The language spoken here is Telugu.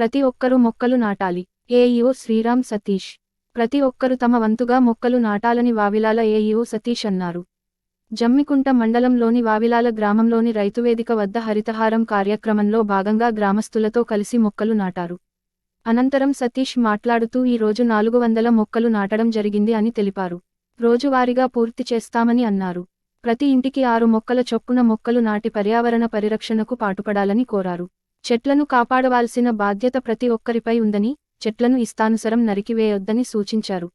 ప్రతి ఒక్కరూ మొక్కలు నాటాలి. ఏఈఓ శ్రీరామ్ సతీష్. ప్రతి ఒక్కరు తమ వంతుగా మొక్కలు నాటాలని వావిలాల ఏఈఓ సతీష్ అన్నారు. జమ్మికుంట మండలంలోని వావిలాల గ్రామంలోని రైతువేదిక వద్ద హరితహారం కార్యక్రమంలో భాగంగా గ్రామస్తులతో కలిసి మొక్కలు నాటారు. అనంతరం సతీష్ మాట్లాడుతూ ఈ రోజు నాలుగు వందల మొక్కలు నాటడం జరిగింది అని తెలిపారు. రోజువారీగా పూర్తి చేస్తామని అన్నారు. ప్రతి ఇంటికి ఆరు మొక్కల చొప్పున మొక్కలు నాటి పర్యావరణ పరిరక్షణకు పాటుపడాలని కోరారు. చెట్లను కాపాడవలసిన బాధ్యత ప్రతి ఒక్కరిపై ఉందని చెట్లను ఇష్టానుసరం నరికివేయొద్దని సూచించారు.